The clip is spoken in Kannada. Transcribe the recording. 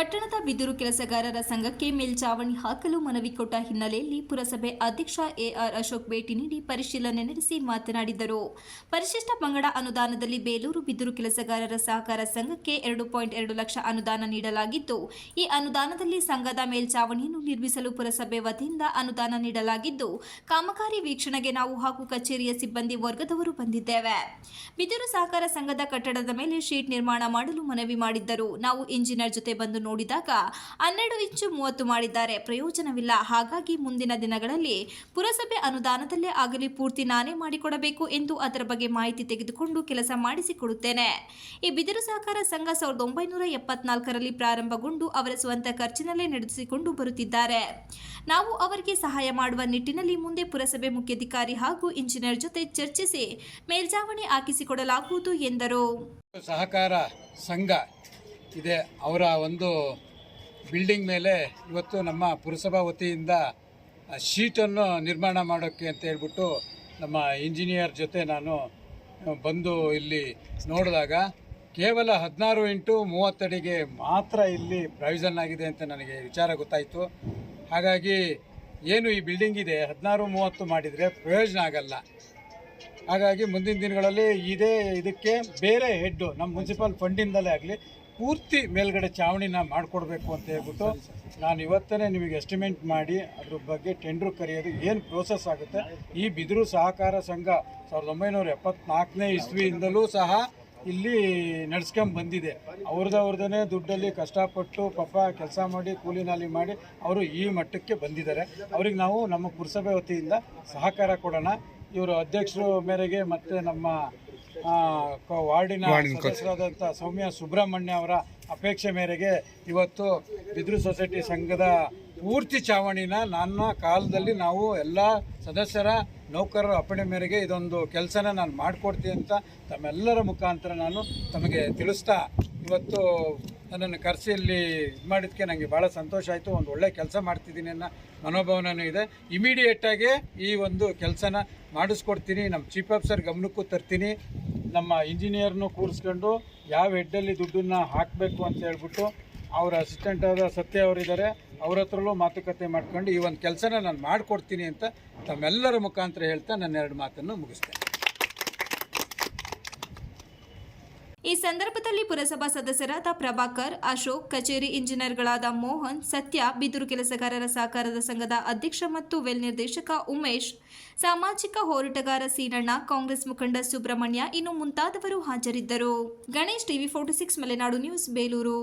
ಬಿದಿರು ಕೆಲಸಗಾರರ ಸಂಘಕ್ಕೆ ಮೇಲ್ಚಾವಣಿ ಹಾಕಲು ಮನವಿ ಕೊಟ್ಟ ಹಿನ್ನೆಲೆಯಲ್ಲಿ ಪುರಸಭೆ ಅಧ್ಯಕ್ಷ ಎಆರ್ ಅಶೋಕ್ ಭೇಟಿ ನೀಡಿ ಪರಿಶೀಲನೆ ನಡೆಸಿ ಮಾತನಾಡಿದರು. ಪರಿಶಿಷ್ಟ ಪಂಗಡ ಅನುದಾನದಲ್ಲಿ ಬೇಲೂರು ಬಿದಿರು ಕೆಲಸಗಾರರ ಸಹಕಾರ ಸಂಘಕ್ಕೆ ಎರಡು ಪಾಯಿಂಟ್ ಎರಡು ಲಕ್ಷ ಅನುದಾನ ನೀಡಲಾಗಿದ್ದು, ಈ ಅನುದಾನದಲ್ಲಿ ಸಂಘದ ಮೇಲ್ಚಾವಣಿಯನ್ನು ನಿರ್ಮಿಸಲು ಪುರಸಭೆ ವತಿಯಿಂದ ಅನುದಾನ ನೀಡಲಾಗಿದ್ದು, ಕಾಮಗಾರಿ ವೀಕ್ಷಣೆಗೆ ನಾವು ಹಾಗೂ ಕಚೇರಿಯ ಸಿಬ್ಬಂದಿ ವರ್ಗದವರು ಬಂದಿದ್ದೇವೆ. ಬಿದಿರು ಸಹಕಾರ ಸಂಘದ ಕಟ್ಟಡದ ಮೇಲೆ ಶೀಟ್ ನಿರ್ಮಾಣ ಮಾಡಲು ಮನವಿ ಮಾಡಿದ್ದರು. ನಾವು ಇಂಜಿನಿಯರ್ ಜೊತೆ ಬಂದು ನೋಡಿದಾಗ ಹನ್ನೆರಡು ಇಂಚು ಮೂವತ್ತು ಮಾಡಿದ್ದಾರೆ. ಪ್ರಯೋಜನವಿಲ್ಲ. ಹಾಗಾಗಿ ಮುಂದಿನ ದಿನಗಳಲ್ಲಿ ಪುರಸಭೆ ಅನುದಾನದಲ್ಲೇ ಆಗಲಿ ಪೂರ್ತಿ ನಾನೇ ಮಾಡಿಕೊಡಬೇಕು ಎಂದು ಅದರ ಬಗ್ಗೆ ಮಾಹಿತಿ ತೆಗೆದುಕೊಂಡು ಕೆಲಸ ಮಾಡಿಸಿಕೊಡುತ್ತೇನೆ. ಈ ಬಿದಿರು ಸಹಕಾರ ಸಂಘ ಸಾವಿರದ ಒಂಬೈನೂರ ಎಪ್ಪತ್ನಾಲ್ಕರಲ್ಲಿ ಪ್ರಾರಂಭಗೊಂಡು ಅವರ ಸ್ವಂತ ಖರ್ಚಿನಲ್ಲೇ ನಡೆಸಿಕೊಂಡು ಬರುತ್ತಿದ್ದಾರೆ. ನಾವು ಅವರಿಗೆ ಸಹಾಯ ಮಾಡುವ ನಿಟ್ಟಿನಲ್ಲಿ ಮುಂದೆ ಪುರಸಭೆ ಮುಖ್ಯಾಧಿಕಾರಿ ಹಾಗೂ ಇಂಜಿನಿಯರ್ ಜೊತೆ ಚರ್ಚಿಸಿ ಮೇಲ್ಜಾವಣಿ ಹಾಕಿಸಿಕೊಡಲಾಗುವುದು ಎಂದರು. ಸಹಕಾರ ಸಂಘ ಇದೆ. ಅವರ ಒಂದು ಬಿಲ್ಡಿಂಗ್ ಮೇಲೆ ಇವತ್ತು ನಮ್ಮ ಪುರಸಭಾ ವತಿಯಿಂದ ಶೀಟನ್ನು ನಿರ್ಮಾಣ ಮಾಡೋಕ್ಕೆ ಅಂತ ಹೇಳ್ಬಿಟ್ಟು ನಮ್ಮ ಇಂಜಿನಿಯರ್ ಜೊತೆ ನಾನು ಬಂದು ಇಲ್ಲಿ ನೋಡಿದಾಗ ಕೇವಲ ಹದಿನಾರು ಇಂಟು ಮೂವತ್ತಡಿಗೆ ಮಾತ್ರ ಇಲ್ಲಿ ಪ್ರಾವಿಷನ್ ಆಗಿದೆ ಅಂತ ನನಗೆ ವಿಚಾರ ಗೊತ್ತಾಯಿತು. ಹಾಗಾಗಿ ಏನು ಈ ಬಿಲ್ಡಿಂಗ್ ಇದೆ, ಹದಿನಾರು ಮೂವತ್ತು ಮಾಡಿದರೆ ಪ್ರಯೋಜನ ಆಗಲ್ಲ. ಹಾಗಾಗಿ ಮುಂದಿನ ದಿನಗಳಲ್ಲಿ ಇದೇ ಇದಕ್ಕೆ ಬೇರೆ ಹೆಡ್ಡು ನಮ್ಮ ಮುನ್ಸಿಪಲ್ ಫಂಡಿಂದಲೇ ಆಗಲಿ ಪೂರ್ತಿ ಮೇಲ್ಗಡೆ ಚಾವಣಿನ ಮಾಡಿಕೊಡ್ಬೇಕು ಅಂತ ಹೇಳ್ಬಿಟ್ಟು ನಾನು ಇವತ್ತೇ ನಿಮಗೆ ಎಸ್ಟಿಮೇಟ್ ಮಾಡಿ ಅದ್ರ ಬಗ್ಗೆ ಟೆಂಡ್ರು ಕರೆಯೋದು ಏನು ಪ್ರೋಸೆಸ್ ಆಗುತ್ತೆ, ಈ ಬಿದಿರು ಸಹಕಾರ ಸಂಘ ಸಾವಿರದ ಒಂಬೈನೂರ ಎಪ್ಪತ್ನಾಲ್ಕನೇ ಇಸ್ವಿಯಿಂದಲೂ ಸಹ ಇಲ್ಲಿ ನಡ್ಸ್ಕೊಂಡ್ ಬಂದಿದೆ. ಅವ್ರದ್ದವ್ರದೇ ದುಡ್ಡಲ್ಲಿ ಕಷ್ಟಪಟ್ಟು ಪಾಪ ಕೆಲಸ ಮಾಡಿ, ಕೂಲಿ ನಾಲಿ ಮಾಡಿ ಅವರು ಈ ಮಟ್ಟಕ್ಕೆ ಬಂದಿದ್ದಾರೆ. ಅವ್ರಿಗೆ ನಾವು ನಮ್ಮ ಪುರಸಭೆ ವತಿಯಿಂದ ಸಹಕಾರ ಕೊಡೋಣ. ಇವರು ಅಧ್ಯಕ್ಷರು ಮೇರೆಗೆ ಮತ್ತು ನಮ್ಮ ವಾರ್ಡಿನ ಸದಸ್ಯರಾದಂಥ ಸೌಮ್ಯ ಸುಬ್ರಹ್ಮಣ್ಯ ಅವರ ಅಪೇಕ್ಷೆ ಮೇರೆಗೆ ಇವತ್ತು ಬಿದ್ರು ಸೊಸೈಟಿ ಸಂಘದ ಪೂರ್ತಿ ಚಾವಣಿನ ನನ್ನ ಕಾಲದಲ್ಲಿ ನಾವು ಎಲ್ಲ ಸದಸ್ಯರ ನೌಕರರ ಅಪ್ಪಣೆ ಮೇರೆಗೆ ಇದೊಂದು ಕೆಲಸನ ನಾನು ಮಾಡಿಕೊಡ್ತೀನಿ ಅಂತ ತಮ್ಮೆಲ್ಲರ ಮುಖಾಂತರ ನಾನು ತಮಗೆ ತಿಳಿಸ್ತಾ ಇವತ್ತು ನನ್ನನ್ನು ಕರೆಸಿ ಇಲ್ಲಿ ಇದು ಮಾಡಿದ್ದಕ್ಕೆ ನನಗೆ ಭಾಳ ಸಂತೋಷ ಆಯಿತು. ಒಂದು ಒಳ್ಳೆ ಕೆಲಸ ಮಾಡ್ತಿದ್ದೀನಿ ಅನ್ನೋ ಮನೋಭಾವನೂ ಇದೆ. ಇಮಿಡಿಯೇಟಾಗಿ ಈ ಒಂದು ಕೆಲಸನ ಮಾಡಿಸ್ಕೊಡ್ತೀನಿ. ನಮ್ಮ ಚೀಫ್ ಆಫೀಸರ್ ಗಮನಕ್ಕೂ ತರ್ತೀನಿ. ನಮ್ಮ ಇಂಜಿನಿಯರ್ನು ಕೂರಿಸ್ಕೊಂಡು ಯಾವ ಹೆಡ್ಡಲ್ಲಿ ದುಡ್ಡನ್ನು ಹಾಕಬೇಕು ಅಂತ ಹೇಳ್ಬಿಟ್ಟು ಅವರ ಅಸಿಸ್ಟೆಂಟ್ ಆದ ಸತ್ಯ ಅವರಿದ್ದಾರೆ. ಅವ್ರ ಹತ್ರಲ್ಲೂ ಮಾತುಕತೆ ಮಾಡ್ಕೊಂಡು ಈ ಒಂದು ಕೆಲಸನ ನಾನು ಮಾಡಿಕೊಡ್ತೀನಿ ಅಂತ ತಮ್ಮೆಲ್ಲರ ಮುಖಾಂತರ ಹೇಳ್ತಾ ನನ್ನ ಎರಡು ಮಾತನ್ನು ಮುಗಿಸ್ತೇನೆ. ಈ ಸಂದರ್ಭದಲ್ಲಿ ಪುರಸಭಾ ಸದಸ್ಯರಾದ ಪ್ರಭಾಕರ್, ಅಶೋಕ್, ಕಚೇರಿ ಇಂಜಿನಿಯರ್ಗಳಾದ ಮೋಹನ್, ಸತ್ಯ, ಬಿದಿರು ಕೆಲಸಗಾರರ ಸಹಕಾರದ ಸಂಘದ ಅಧ್ಯಕ್ಷ ಮತ್ತು ವೆಲ್ ನಿರ್ದೇಶಕ ಉಮೇಶ್, ಸಾಮಾಜಿಕ ಹೋರಾಟಗಾರ ಸೀನಣ್ಣ, ಕಾಂಗ್ರೆಸ್ ಮುಖಂಡ ಸುಬ್ರಹ್ಮಣ್ಯ, ಇನ್ನು ಮುಂತಾದವರು ಹಾಜರಿದ್ದರು. Ganesh TV forty six, Malenadu news, Belur.